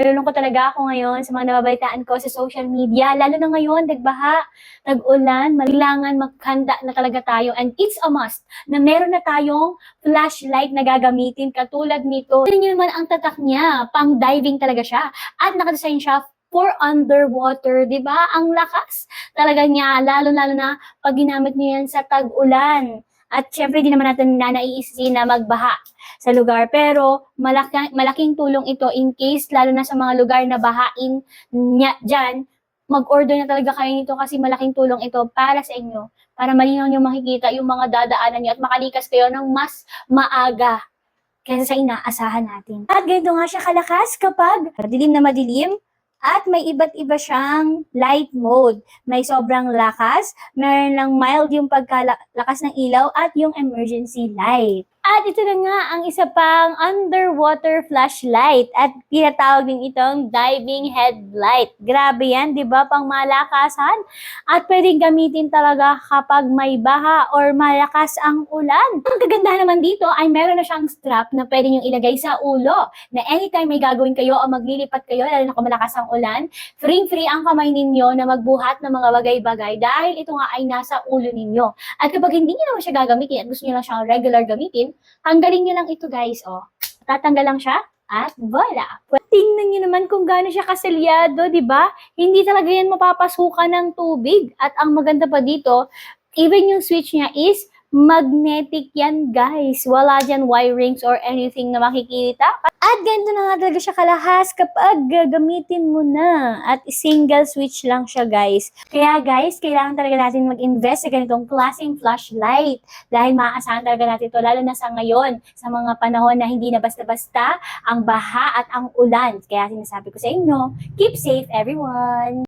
Nalulungkot talaga ako ngayon sa mga nababalitaan ko sa social media. Lalo na ngayon, nagbaha, nag-ulan, malilangan, maghanda na talaga tayo. And it's a must na meron na tayong flashlight na gagamitin katulad nito. Tignan niyo naman ang tatak niya. Pang diving talaga siya. At nakadesign siya for underwater, di ba? Ang lakas talaga niya, lalo-lalo na pag ginamit niyo yan sa tag-ulan. At syempre, di naman natin na naiisisi na magbaha sa lugar. Pero malaki, malaking tulong ito in case, lalo na sa mga lugar na bahain niya dyan, mag-order na talaga kayo nito kasi malaking tulong ito para sa inyo. Para malinaw nyo makikita yung mga dadaanan nyo at makalikas kayo ng mas maaga kaysa sa inaasahan natin. At ganito nga siya kalakas kapag dilim na madilim at may iba't iba siyang light mode. May sobrang lakas, meron lang mild yung pagkalakas ng ilaw at yung emergency light. At ito na nga ang isa pang underwater flashlight at tinatawag din itong diving headlight. Grabe yan, di ba? Pang malakasan. At pwedeng gamitin talaga kapag may baha or malakas ang ulan. Ang kagandahan naman dito ay meron na siyang strap na pwede nyo ilagay sa ulo. Na anytime may gagawin kayo o maglilipat kayo, lalo na kung malakas ang ulan, free-free ang kamay ninyo na magbuhat ng mga bagay-bagay dahil ito nga ay nasa ulo ninyo. At kapag hindi nyo naman siya gagamitin at gusto nyo lang siyang regular gamitin, tanggalin nyo lang ito guys, oh. Tatanggal lang siya at voila. Tingnan nyo naman kung gaano siya kaselyado, di ba? Hindi talaga yan mapapasukan ng tubig. At ang maganda pa dito, even yung switch niya is magnetic yan, guys. Wala dyan wirings or anything na makikita. At ganito na nga talaga siya kalahas kapag gagamitin mo na. At single switch lang siya, guys. Kaya, guys, kailangan talaga natin mag-invest sa ganitong klaseng flashlight. Dahil maaasahan talaga natin ito, lalo na sa ngayon, sa mga panahon na hindi na basta-basta ang baha at ang ulan. Kaya sinasabi ko sa inyo, keep safe, everyone!